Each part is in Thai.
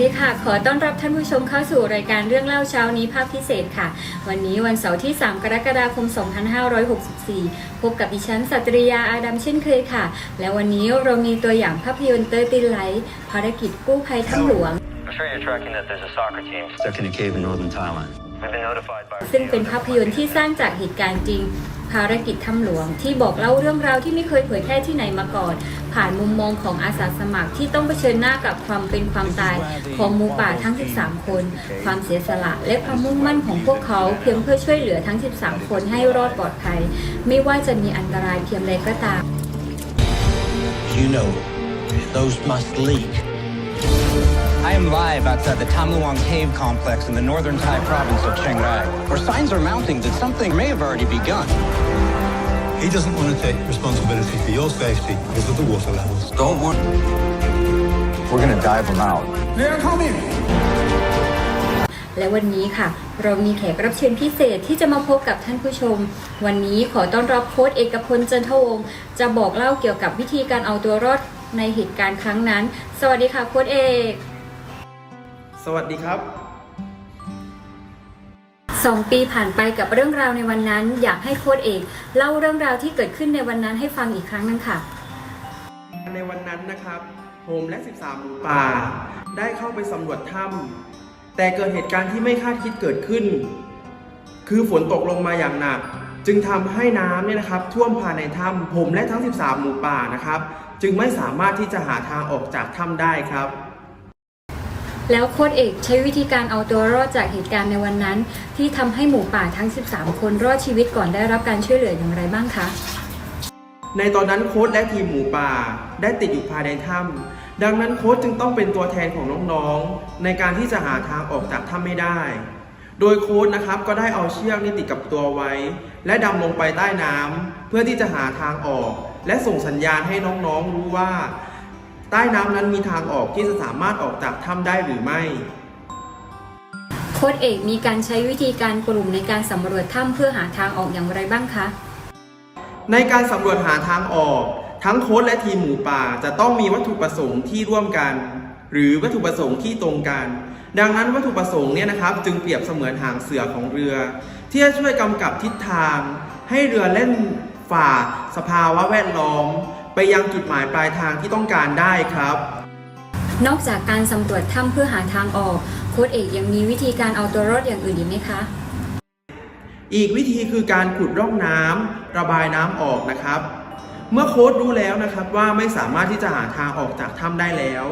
ดีค่ะ ขอต้อนรับท่านผู้ชมเข้าสู่รายการเรื่องเล่าเช้านี้ภาคพิเศษค่ะ วันนี้วันเสาร์ที่ 3 กรกฎาคม 2564 พบกับดิฉันสัตริยาอาดัมเช่นเคยค่ะ และวันนี้เรามีตัวอย่างภาพยนตร์เตอร์ตินไลท์ภารกิจกู้ภัยถ้ำหลวง I'm sure you're tracking that there's a soccer team. Stuck in a cave in northern Thailand. We've been notified by ซึ่งเป็นภาพยนตร์ที่สร้างจากเหตุการณ์จริง ภารกิจถ้ำหลวง ที่บอกเล่าเรื่องราวที่ไม่เคยเผยแพร่ที่ไหนมาก่อน ผ่านมุมมองของอาสาสมัครที่ต้องเผชิญหน้ากับความเป็นความตายของหมูป่าทั้ง 13 คน ความเสียสละและความมุ่งมั่นของพวกเขาเพียงเพื่อช่วยเหลือทั้ง 13 คนให้รอดปลอดภัย ไม่ว่าจะมีอันตรายเพียงใดก็ตาม You know, those must leak. I am live outside the Tam Luang Cave complex in the northern Thai province of Chiang Rai, where signs are mounting that something may have already begun. He doesn't want to take responsibility for your safety because of the water levels. Don't worry. We're gonna dive them out. และวันนี้ค่ะ เรามีแขกรับเชิญพิเศษที่จะมาพบกับท่านผู้ชม วันนี้ขอต้อนรับโค้ชเอกพลจันทวงศ์จะบอกเล่าเกี่ยวกับวิธีการเอาตัวรอดในเหตุการณ์ครั้งนั้น สวัสดีค่ะโค้ชเอก สวัสดีครับ สองปีผ่านไปกับเรื่องราวในวันนั้น อยากให้โค้ชเอกเล่าเรื่องราวที่เกิดขึ้นในวันนั้นให้ฟังอีกครั้งนึงค่ะ ในวันนั้นนะครับโฮมและ 13 หมูป่า ได้เข้าไปสำรวจถ้ำแต่เกิดเหตุการณ์ที่ไม่คาดคิดเกิดขึ้น คือฝนตกลงมาอย่างหนัก จึงทำให้น้ำเนี่ยนะครับ ท่วมภายในถ้ำผมและทั้ง 13 หมูป่านะครับ จึงไม่สามารถที่จะหาทางออกจากถ้ำได้ครับ แล้วโค้ชเอกใช้วิธีการเอาตัวรอดจากเหตุการณ์ในวันนั้น ที่ทำให้หมูป่าทั้ง 13 คนรอดชีวิตก่อนได้รับการช่วยเหลืออย่างไรบ้างคะ ในตอนนั้นโค้ชและทีมหมูป่าได้ติดอยู่ภายในถ้ำดังนั้นโค้ชจึงต้องเป็นตัวแทนของน้องๆ ในการที่จะหาทางออกจากถ้ำไม่ได้ โดยโค้ชนะครับก็ได้เอาเชือกนี่ติดกับตัวไว้ และดำลงไปใต้น้ำเพื่อที่จะหาทางออก และส่งสัญญาณให้น้องๆรู้ว่า ใต้น้ำนั้นมีทางออกที่จะสามารถออกจากถ้ำได้หรือไม่ โค้ชเอกมีการใช้วิธีการกลุ่มในการสำรวจถ้ำเพื่อหาทางออกอย่างไรบ้างคะ ในการสำรวจหาทางออก ทั้งโค้ชและทีมหมูป่าจะต้องมีวัตถุประสงค์ที่ร่วมกัน หรือวัตถุประสงค์ที่ตรงกัน ดังนั้นวัตถุประสงค์เนี่ยนะครับ จึงเปรียบเสมือนหางเสือของเรือ ที่จะช่วยกำกับทิศทาง ให้เรือเล่นฝ่า สภาวะแวดล้อมไป ยังจุดหมายปลายทางที่ต้องการได้ครับ นอกจากการสำรวจถ้ำเพื่อหาทางออก โค้ชเอกยังมีวิธีการเอาตัวรอดอย่างอื่นอีกไหมคะ อีกวิธีคือการขุดร่องน้ำระบายน้ำออกนะครับ เมื่อโค้ดรู้แล้วนะครับว่าไม่สามารถที่จะหาทางออกจากถ้ำได้แล้ว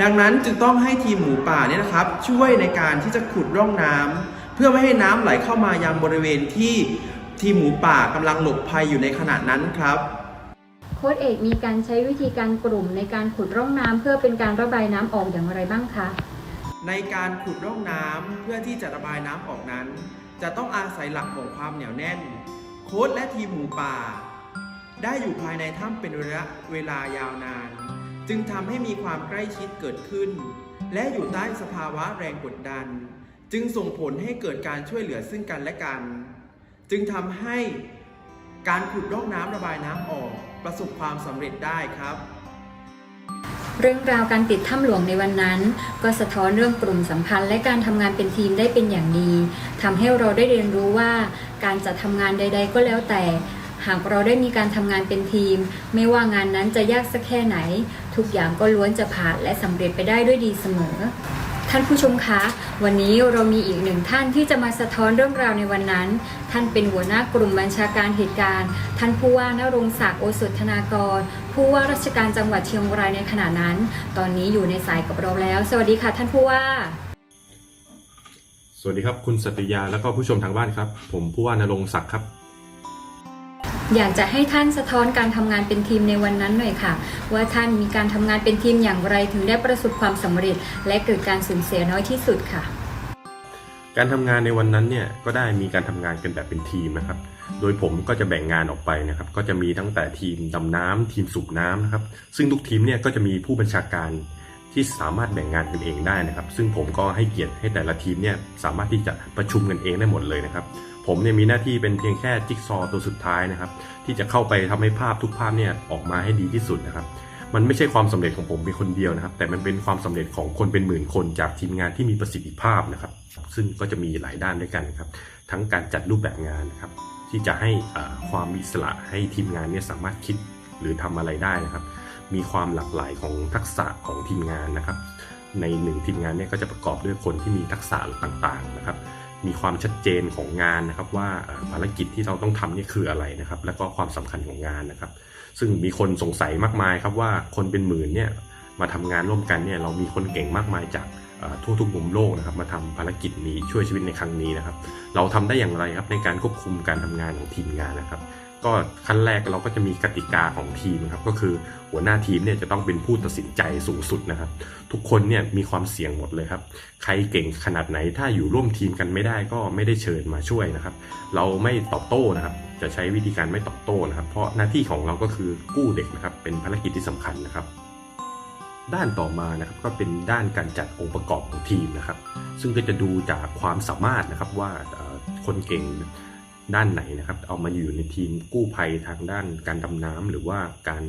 ดังนั้นจึงต้องให้ทีมหมูป่าเนี่ยนะครับ ช่วยในการที่จะขุดร่องน้ำเพื่อไม่ให้น้ำไหลเข้ามายังบริเวณที่ทีมหมูป่ากำลังหลบภัยอยู่ในขณะนั้นครับโค้ชเอกมีการใช้วิธีการกลุ่มในการขุดร่องน้ำเพื่อเป็นการระบายน้ำออกอย่างไรบ้างคะ ในการขุดร่องน้ำเพื่อที่จะระบายน้ำออกนั้น จะต้องอาศัยหลักของความเหนียวแน่น โค้ดและทีมหมูป่า ได้อยู่ภายในถ้ำเป็นระยะเวลายาวนาน จึงทำให้มีความใกล้ชิดเกิดขึ้น และอยู่ใต้สภาวะแรงกดดัน จึงส่งผลให้เกิดการช่วยเหลือซึ่งกันและกัน จึงทำให้การขุดร่องน้ำระบายน้ำออก ประสบความสำเร็จได้ครับ เรื่องราวการติดถ้ำหลวงในวันนั้น ก็สะท้อนเรื่องกลุ่มสัมพันธ์และการทำงานเป็นทีมได้เป็นอย่างดีทำให้เราได้เรียนรู้ว่า การจัดทำงานใด ๆ ก็แล้วแต่ หากเราได้มีการทำงานเป็นทีม ไม่ว่างานนั้นจะยากสักแค่ไหน ทุกอย่างก็ล้วนจะผ่านและสำเร็จไปได้ด้วยดีเสมอ ท่านผู้ชมคะ วันนี้เรามีอีกหนึ่งท่านที่จะมาสะท้อนเรื่องราวในวันนั้น ท่านเป็นหัวหน้ากลุ่มบัญชาการเหตุการณ์ ท่านผู้ว่านรงศักดิ์โอสถธนากร ผู้ว่าราชการจังหวัดเชียงรายในขณะนั้น ตอนนี้อยู่ในสายกับเราแล้ว สวัสดีค่ะ ท่านผู้ว่า สวัสดีครับคุณสติยาแล้วก็ผู้ชมทางบ้านครับ ผมผู้ว่านรงศักดิ์ครับ อยากจะให้ท่านสะท้อนการทำงานเป็นทีมในวันนั้นหน่อยค่ะ ว่าท่านมีการทำงานเป็นทีมอย่างไรถึงได้ประสบความสำเร็จ และเกิดการสูญเสียน้อยที่สุดค่ะ การทำงานในวันนั้นเนี่ยก็ได้มีการทำงานกันแบบเป็นทีมนะครับ โดยผมก็จะแบ่งงานออกไปนะครับ ก็จะมีตั้งแต่ทีมดำน้ำทีมสูบน้ำนะครับ ซึ่งทุกทีมเนี่ยก็จะมีผู้บัญชาการที่สามารถแบ่งงานกันเองได้นะครับ ซึ่งผมก็ให้เกียรติให้แต่ละทีมเนี่ยสามารถที่จะประชุมกันเองได้หมดเลยนะครับ ผมเนี่ยมีหน้าที่เป็นเพียงแค่จิ๊กซอว์ตัวสุดท้ายนะครับ ที่จะเข้าไปทำให้ภาพทุกภาพเนี่ยออกมาให้ดีที่สุดนะครับ มันไม่ใช่ความสำเร็จของผมเป็นคนเดียวนะครับ แต่มันเป็นความสำเร็จของคนเป็นหมื่นคนจากทีมงานที่มีประสิทธิภาพนะครับ ซึ่งก็จะมีหลายด้านด้วยกันครับ ทั้งการจัดรูปแบบงานนะครับ ที่จะให้อ่าความมีอิสระให้ทีมงานเนี่ยสามารถคิดหรือทำอะไรได้นะครับ มีความหลากหลายของทักษะของทีมงานนะครับ ในหนึ่งทีมงานเนี่ยก็จะประกอบด้วยคนที่มีทักษะต่างๆนะครับ มีความชัดเจนของงานนะครับ ว่าภารกิจที่เราต้องทำนี่คืออะไรนะครับ แล้วก็ความสำคัญของงานนะครับ ซึ่งมีคนสงสัยมากมายครับว่าคนเป็นหมื่นเนี่ยมาทำงานร่วมกันเนี่ยเรามีคนเก่งมากมายจากทั่วทุกมุมโลกนะครับ มาทำภารกิจนี้ช่วยชีวิตในครั้งนี้นะครับ เราทำได้อย่างไรครับในการควบคุมการทำงานของทีมงานนะครับ ก็ขั้นแรกเราก็จะมีกติกาของทีมครับก็คือหัวหน้าทีมเนี่ยจะต้องเป็นผู้ตัดสินใจสูงสุดนะครับ ทุกคนเนี่ยมีความเสี่ยงหมดเลยครับ ใครเก่งขนาดไหนถ้าอยู่ร่วมทีมกันไม่ได้ก็ไม่ได้เชิญมาช่วยนะครับ เราไม่ตอบโต้นะครับ จะใช้วิธีการไม่ตอบโต้นะครับ เพราะหน้าที่ของเราก็คือกู้เด็กนะครับ เป็นภารกิจที่สำคัญนะครับด้านต่อมานะครับก็เป็นด้านการจัดองค์ประกอบของทีมนะครับ ซึ่งก็จะดูจากความสามารถนะครับว่าคนเก่ง ด้านไหนนะครับ เอามาอยู่ในทีมกู้ภัยทางด้านการดำน้ำหรือว่าการ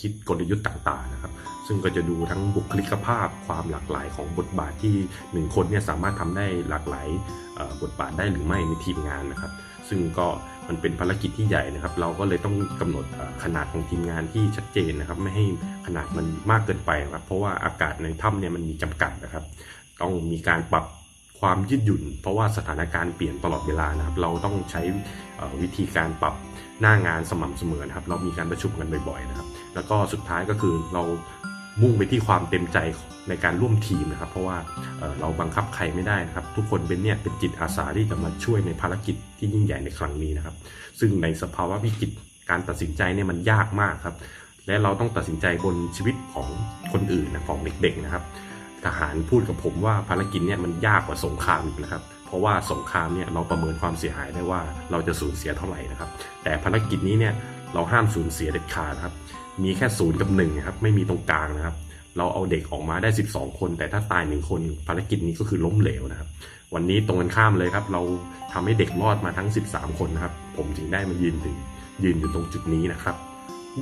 คิดกลยุทธ์ต่างๆนะครับ ซึ่งก็จะดูทั้งบุคลิกภาพความหลากหลายของบทบาทที่หนึ่งคนเนี่ยสามารถทำได้หลากหลายบทบาทได้หรือไม่ในทีมงานนะครับ ซึ่งก็มันเป็นภารกิจที่ใหญ่นะครับ เราก็เลยต้องกำหนดขนาดของทีมงานที่ชัดเจนนะครับ ไม่ให้ขนาดมันมากเกินไปนะครับ เพราะว่าอากาศในถ้ำเนี่ยมันมีจำกัดนะครับ ต้องมีการปรับ ความยืดหยุ่น เพราะว่าสถานการณ์เปลี่ยนตลอดเวลานะครับ เราต้องใช้วิธีการปรับหน้างานสม่ำเสมอนะครับ เรามีการประชุมกันบ่อยๆนะครับ แล้วก็สุดท้ายก็คือเรามุ่งไปที่ความเต็มใจในการร่วมทีมนะครับ เพราะว่าเอ่อเราบังคับใครไม่ได้นะครับ ทุกคนเป็นเนี่ยเป็นจิตอาสาที่จะมาช่วยในภารกิจที่ยิ่งใหญ่ในครั้งนี้นะครับ ซึ่งในสภาวะวิกฤตการตัดสินใจเนี่ยมันยากมากครับ และเราต้องตัดสินใจบนชีวิตของคนอื่นนะของเด็กๆนะครับ ทหารพูดกับผมว่าภารกิจเนี่ยมันยากกว่าสงครามอีกนะครับ เพราะว่าสงครามเนี่ยเราประเมินความเสียหายได้ว่าเราจะสูญเสียเท่าไหร่นะครับ แต่ภารกิจนี้เนี่ยเราห้ามสูญเสียเด็ดขาดครับ มีแค่ศูนย์กับหนึ่งครับไม่มีตรงกลางนะครับ เราเอาเด็กออกมาได้ 12 คน แต่ถ้าตายหนึ่งคนภารกิจนี้ก็คือล้มเหลวนะครับ วันนี้ตรงกันข้ามเลยครับ เราทำให้เด็กรอดมาทั้ง 13 คนนะครับ ผมจึงได้มายืนถึงยืนอยู่ตรงจุดนี้นะครับ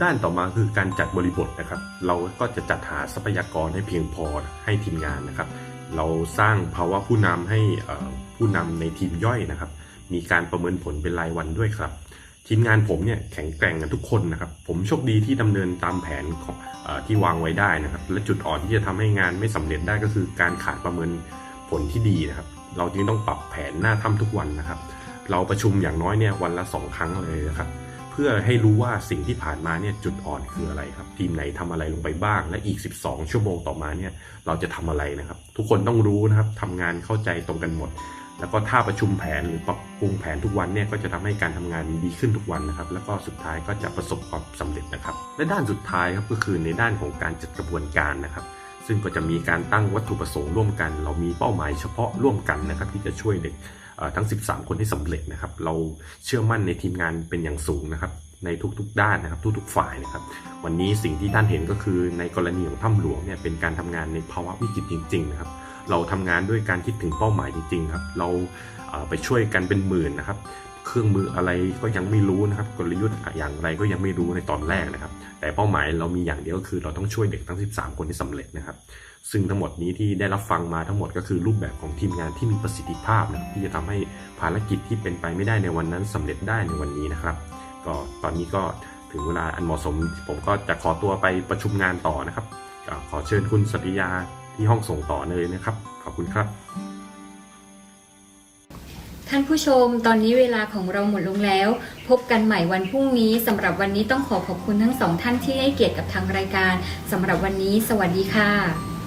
ด้านต่อมาคือการจัดบริบทนะครับ เราก็จะจัดหาทรัพยากรให้เพียงพอให้ทีมงานนะครับ เราสร้างภาวะผู้นำให้ผู้นำในทีมย่อยนะครับ มีการประเมินผลเป็นรายวันด้วยครับ ทีมงานผมเนี่ยแข็งแกร่งกันทุกคนนะครับ ผมโชคดีที่ดำเนินตามแผนของอที่วางไว้ได้นะครับ และจุดอ่อนที่จะทำให้งานไม่สำเร็จได้ก็คือการขาดประเมินผลที่ดีนะครับ เราจึงต้องปรับแผนหน้าถ้ำทุกวันนะครับ เราประชุมอย่างน้อยเนี่ยวันละสองครั้งเลยนะครับ พื่อให้รู้ว่าสิ่งที่ผ่านมาเนี่ยจุดอ่อนคืออะไรครับ ทีมไหนทำอะไรลงไปบ้าง และอีก 12 ชั่วโมงต่อมาเนี่ยเราจะทำอะไรนะครับ ทุกคนต้องรู้นะครับทำงานเข้าใจตรงกันหมด แล้วก็ถ้าประชุมแผนหรือปรับปรุงแผนทุกวันเนี่ยก็จะทำให้การทำงานดีขึ้นทุกวันนะครับ แล้วก็สุดท้ายก็จะประสบความสำเร็จนะครับ และด้านสุดท้ายครับก็คือในด้านของการจัดกระบวนการนะครับซึ่งก็จะมีการตั้งวัตถุประสงค์ร่วมกัน เรามีเป้าหมายเฉพาะร่วมกันนะครับที่จะช่วยเด็ก ทั้ง 13 คนให้สำเร็จนะครับ เราเชื่อมั่นในทีมงานเป็นอย่างสูงนะครับ ในทุกๆ ด้านนะครับ ทุกๆ ฝ่ายนะครับ วันนี้สิ่งที่ท่านเห็นก็คือในกรณีของถ้ำหลวงเนี่ยเป็นการทำงานในภาวะวิกฤตจริง ๆ นะครับ เราทำงานด้วยการคิดถึงเป้าหมายจริงๆครับ เราไปช่วยกันเป็นหมื่นนะครับ เครื่องมืออะไรก็ยังไม่รู้นะครับ กลยุทธ์อย่างไรก็ยังไม่รู้ในตอนแรกนะครับ แต่เป้าหมายเรามีอย่างเดียวก็คือเราต้องช่วยเด็กทั้ง 13 คนให้สำเร็จนะครับ ซึ่งทั้งหมดนี้ที่ได้รับฟังมาทั้งหมดก็คือรูปแบบของทีมงานที่มีประสิทธิภาพนะที่จะทำให้ภารกิจที่เป็นไปไม่ได้ในวันนั้นสำเร็จได้ในวันนี้นะครับ ก็ตอนนี้ก็ถึงเวลาอันเหมาะสม ผมก็จะขอตัวไปประชุมงานต่อนะครับขอเชิญคุณสัตยาที่ห้องส่งต่อเลยนะครับ ขอบคุณครับ ท่านผู้ชมตอนนี้เวลาของเราหมดลงแล้ว พบกันใหม่วันพรุ่งนี้สำหรับวันนี้ต้องขอขอบคุณทั้งสองท่านที่ให้เกียรติกับทางรายการสำหรับวันนี้ สวัสดีค่ะ